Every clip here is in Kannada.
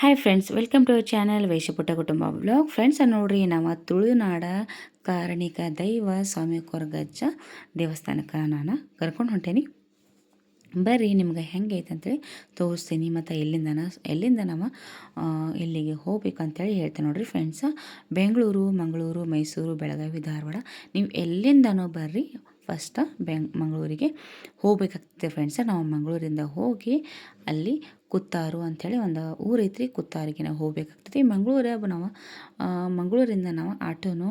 Hi friends welcome to our channel ವೇಷಪುಟ್ಟ ಕುಟುಂಬ ಬ್ಲಾಗ್ ಫ್ರೆಂಡ್ಸ್ ನೋಡ್ರಿ, ನಾವು ತುಳುನಾಡ ಕಾರಣಿಕ ದೈವ ಸ್ವಾಮಿ ಕೊರಗಜ್ಜ ದೇವಸ್ಥಾನಕ್ಕೆ ನಾನು ಕರ್ಕೊಂಡು ಹೊಂಟೇನಿ. ಬರ್ರಿ, ನಿಮ್ಗೆ ಹೆಂಗೆ ಐತೆ ಅಂತೇಳಿ ತೋರಿಸ್ತೀನಿ. ಮತ್ತು ಎಲ್ಲಿಂದ ಎಲ್ಲಿಂದ ನಾವು ಇಲ್ಲಿಗೆ ಹೋಗ್ಬೇಕು ಅಂತೇಳಿ ಹೇಳ್ತೇನೆ ನೋಡಿರಿ ಫ್ರೆಂಡ್ಸ ಬೆಂಗಳೂರು, ಮಂಗಳೂರು, ಮೈಸೂರು, ಬೆಳಗಾವಿ, ಧಾರವಾಡ, ನೀವು ಎಲ್ಲಿಂದನೋ ಬರ್ರಿ ಫಸ್ಟ ಬೆಂಗ್ ಮಂಗಳೂರಿಗೆ ಹೋಗ್ಬೇಕಾಗ್ತದೆ ಫ್ರೆಂಡ್ಸ ನಾವು ಮಂಗಳೂರಿಂದ ಹೋಗಿ ಅಲ್ಲಿ ಕುತ್ತಾರು ಅಂಥೇಳಿ ಒಂದು ಊರೈತ್ರಿ ಕುತ್ತಾರಿಗೆ ನಾವು ಹೋಗ್ಬೇಕಾಗ್ತದೆ. ಮಂಗಳೂರು ನಾವು ಮಂಗಳೂರಿಂದ ನಾವು ಆಟೋನೋ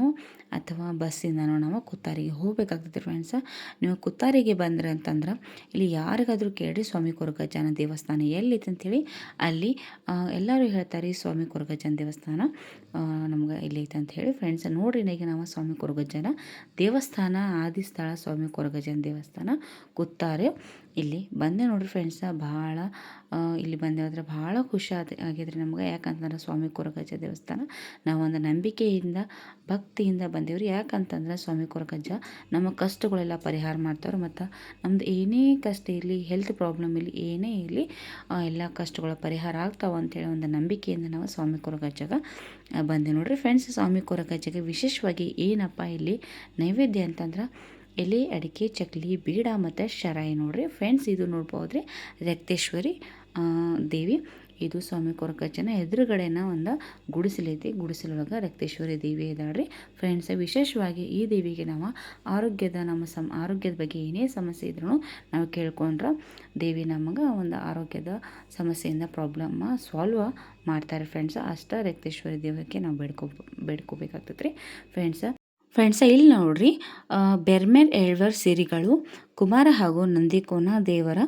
ಅಥವಾ ಬಸ್ಸಿಂದನೋ ನಾವು ಕುತ್ತಾರಿಗೆ ಹೋಗ್ಬೇಕಾಗ್ತದೆ ಫ್ರೆಂಡ್ಸ ನೀವು ಕುತ್ತಾರಿಗೆ ಬಂದ್ರೆ ಅಂತಂದ್ರೆ ಇಲ್ಲಿ ಯಾರಿಗಾದರೂ ಕೇಳಿ ಸ್ವಾಮಿ ಕೊರಗಜ್ಜನ ದೇವಸ್ಥಾನ ಎಲ್ಲಿದೆ ಅಂಥೇಳಿ. ಅಲ್ಲಿ ಎಲ್ಲರೂ ಹೇಳ್ತಾರೆ ಸ್ವಾಮಿ ಕೊರಗಜ್ಜನ ದೇವಸ್ಥಾನ ನಮ್ಗೆ ಇಲ್ಲಿ ಐತೆ ಅಂತ ಹೇಳಿ ಫ್ರೆಂಡ್ಸ್ ನೋಡ್ರಿ ಈಗ ನಾವು ಸ್ವಾಮಿ ಕೊರಗಜ್ಜನ ದೇವಸ್ಥಾನ ಆದಿ ಸ್ಥಳ ಸ್ವಾಮಿ ಕೊರಗಜ್ಜನ ದೇವಸ್ಥಾನ ಕುತ್ತಾರೆ. ಇಲ್ಲಿ ಬಂದೆ ನೋಡ್ರಿ ಫ್ರೆಂಡ್ಸ ಭಾಳ ಇಲ್ಲಿ ಬಂದೇವಂದ್ರೆ ಭಾಳ ಖುಷಿ ಆದ, ಆಗಿದ್ರಿ ನಮ್ಗೆ. ಯಾಕಂತಂದ್ರೆ ಸ್ವಾಮಿ ಕೊರಗಜ್ಜ ದೇವಸ್ಥಾನ, ನಾವು ಒಂದು ನಂಬಿಕೆಯಿಂದ, ಭಕ್ತಿಯಿಂದ ಬಂದೇವ್ರಿ. ಯಾಕಂತಂದ್ರೆ ಸ್ವಾಮಿ ಕೊರಗಜ್ಜ ನಮ್ಮ ಕಷ್ಟಗಳೆಲ್ಲ ಪರಿಹಾರ ಮಾಡ್ತಾರೆ ಮತ್ತು ನಮ್ದು ಏನೇ ಕಷ್ಟ ಇರಲಿ ಹೆಲ್ತ್ ಪ್ರಾಬ್ಲಮ್ ಇರಲಿ, ಏನೇ ಇರಲಿ ಎಲ್ಲ ಕಷ್ಟಗಳ ಪರಿಹಾರ ಆಗ್ತಾವೆ ಅಂತೇಳಿ ಒಂದು ನಂಬಿಕೆಯಿಂದ ನಾವು ಸ್ವಾಮಿ ಕೊರಗಜ್ಜಗೆ ಬಂದೆ ನೋಡ್ರಿ ಫ್ರೆಂಡ್ಸ್ ಸ್ವಾಮಿ ಕೊರಗಜ್ಜಗೆ ವಿಶೇಷವಾಗಿ ಏನಪ್ಪ ಇಲ್ಲಿ ನೈವೇದ್ಯ ಅಂತಂದ್ರೆ ಎಲೆ, ಅಡಿಕೆ, ಚಕ್ಲಿ, ಬೀಡ ಮತ್ತು ಶರಾಯಿ ನೋಡ್ರಿ. ಫ್ರೆಂಡ್ಸ್ ಇದು ನೋಡ್ಬೋದ್ರಿ. ರಕ್ತೇಶ್ವರಿ ದೇವಿ. ಇದು ಸ್ವಾಮಿ ಕೊರಕಜ್ಜನ ಎದುರುಗಡೆನ ಒಂದು ಗುಡಿಸಲೈತಿ. ಗುಡಿಸಲೊಳಗೆ ರಕ್ತೇಶ್ವರಿ ದೇವಿ ಇದ್ದಾಳ್ರಿ ಫ್ರೆಂಡ್ಸ್ ವಿಶೇಷವಾಗಿ ಈ ದೇವಿಗೆ ನಾವು ಆರೋಗ್ಯದ ನಮ್ಮ ಸಮ ಆರೋಗ್ಯದ ಬಗ್ಗೆ ಏನೇ ಸಮಸ್ಯೆ ಇದ್ರೂ ನಾವು ಕೇಳ್ಕೊಂಡ್ರೆ ದೇವಿ ನಮಗೆ ಒಂದು ಆರೋಗ್ಯದ ಸಮಸ್ಯೆಯಿಂದ ಪ್ರಾಬ್ಲಮ್ ಸಾಲ್ವ್ ಮಾಡ್ತಾರೆ. ಫ್ರೆಂಡ್ಸ್ ಅಷ್ಟ ರಕ್ತೇಶ್ವರಿ ದೇವಕ್ಕೆ ನಾವು ಬೇಡ್ಕೊ ಬೇಡ್ಕೋಬೇಕಾಗ್ತದೆ ರೀ ಫ್ರೆಂಡ್ಸ ಫ್ರೆಂಡ್ಸ ಇಲ್ಲಿ ನೋಡ್ರಿ ಬೆರ್ಮೆರ್ ಎಳ್ವರ್ ಸಿರಿಗಳು ಕುಮಾರ ಹಾಗೂ ನಂದಿಕೋನ ದೇವರ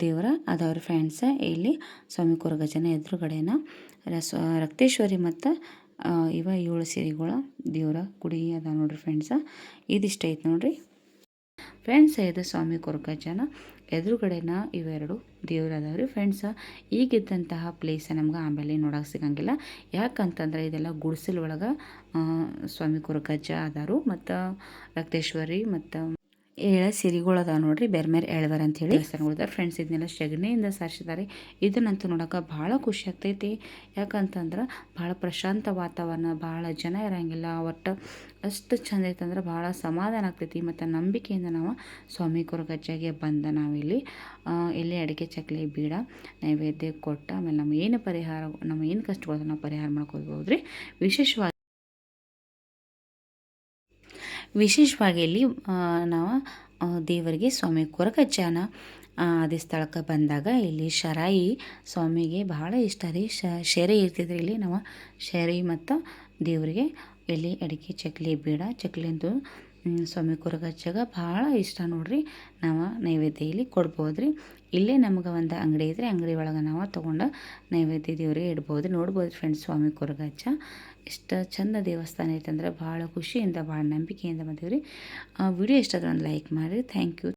ದೇವರ ಅದವ್ರ ಫ್ರೆಂಡ್ಸ ಇಲ್ಲಿ ಸ್ವಾಮಿ ಕೊರಗಜನ ಎದುರುಗಡೆನ ರಸ, ರಕ್ತೇಶ್ವರಿ ಮತ್ತು ಇವ ಏಳು ಸಿರಿಗಳ ದೇವರ ಗುಡಿ ಅದ ನೋಡ್ರಿ ಫ್ರೆಂಡ್ಸ ಇದಿಷ್ಟ ಐತೆ ನೋಡ್ರಿ. ಫ್ರೆಂಡ್ಸ್ ಇದು ಸ್ವಾಮಿ ಕೊರಕಜ್ಜನ ಎದುರುಗಡೆನ ಇವೆರಡು ದೇವ್ರು ಅದಾವ್ರಿ ಫ್ರೆಂಡ್ಸ, ಈಗಿದ್ದಂತಹ ಪ್ಲೇಸ್ ನಮ್ಗೆ ಆಮೇಲೆ ನೋಡೋಕೆ ಸಿಗಂಗಿಲ್ಲ. ಯಾಕಂತಂದ್ರೆ ಇದೆಲ್ಲ ಗುಡಿಸಲು ಒಳಗೆ ಸ್ವಾಮಿ ಕೊರಕಜ್ಜ ಅದಾರು ಮತ್ತು ರಕ್ತೇಶ್ವರಿ ಮತ್ತು ಏಳ ಅದಾವೆ ನೋಡ್ರಿ ಬೇರೆ ಬೇರೆ ಎಳ್ದಾರ ಅಂತ ಹೇಳಿ ದೇವಸ್ಥಾನಗಳಿದಾವೆ ಫ್ರೆಂಡ್ಸ್ ಇದನ್ನೆಲ್ಲ ಸಗಣಿಯಿಂದ ಸಾರಿಸಿದ್ದಾರೆ ಇದನ್ನಂತೂ ನೋಡೋಕೆ ಭಾಳ ಖುಷಿ ಆಗ್ತೈತಿ. ಯಾಕಂತಂದ್ರೆ ಭಾಳ ಪ್ರಶಾಂತ ವಾತಾವರಣ ಭಾಳ ಜನ ಇರೋಂಗಿಲ್ಲ. ಒಟ್ಟು ಅಷ್ಟು ಚಂದ ಐತಂದ್ರೆ ಭಾಳ ಸಮಾಧಾನ ಆಗ್ತೈತಿ. ಮತ್ತು ನಂಬಿಕೆಯಿಂದ ನಾವು ಸ್ವಾಮಿ ಕೊರಗಜ್ಜಗೆ ಬಂದ ನಾವಿಲ್ಲಿ. ಇಲ್ಲಿ ಅಡುಗೆ ಚಕ್ಲಿ ಬೀಡ ನೈವೇದ್ಯ ಕೊಟ್ಟ ಆಮೇಲೆ ನಮ್ಮ ಏನು ಪರಿಹಾರ ನಮ್ಮ ಏನು ಕಷ್ಟಗಳು ನಾವು ಪರಿಹಾರ ಮಾಡ್ಕೋಬೋದು ರೀ ವಿಶೇಷವಾಗಿ ವಿಶೇಷವಾಗಿ ಇಲ್ಲಿ ನಾವು ದೇವರಿಗೆ ಸ್ವಾಮಿ ಕೊರಕಜ್ಜನ ಅದೇ ಸ್ಥಳಕ್ಕೆ ಬಂದಾಗ ಇಲ್ಲಿ ಶರಾಯಿ ಸ್ವಾಮಿಗೆ ಬಹಳ ಇಷ್ಟ ರೀ. ಶೆರೆ ಇರ್ತಿದ್ರಿ ಇಲ್ಲಿ ನಾವು ಶೆರೆ ಮತ್ತು ದೇವರಿಗೆ ಇಲ್ಲಿ ಅಡಿಕೆ, ಚಕ್ಲಿ, ಬೇಡ, ಚಕ್ಲಿ ಅಂತೂ ಸ್ವಾಮಿ ಕೊರಗಜ್ಜಗ ಭಾಳ ಇಷ್ಟ ನೋಡ್ರಿ. ನಾವು ನೈವೇದ್ಯ ಇಲ್ಲಿ ಕೊಡ್ಬೋದು ರೀ ಇಲ್ಲೇ ನಮಗೆ ಒಂದು ಅಂಗಡಿ ಇದ್ರೆ ಅಂಗಡಿ ಒಳಗೆ ನಾವು ತೊಗೊಂಡು ನೈವೇದ್ಯ ದೇವರಿಗೆ ಇಡ್ಬೋದು. ನೋಡ್ಬೋದು ಫ್ರೆಂಡ್ಸ್ ಸ್ವಾಮಿ ಕೊರಗಜ್ಜ. ಎಷ್ಟು ಚಂದ ದೇವಸ್ಥಾನ ಐತಂದ್ರೆ ಭಾಳ ಖುಷಿಯಿಂದ, ಭಾಳ ನಂಬಿಕೆಯಿಂದ ಬಂದೀವಿ ರೀ ವಿಡಿಯೋ ಇಷ್ಟ ಒಂದು ಲೈಕ್ ಮಾಡಿರಿ. Thank you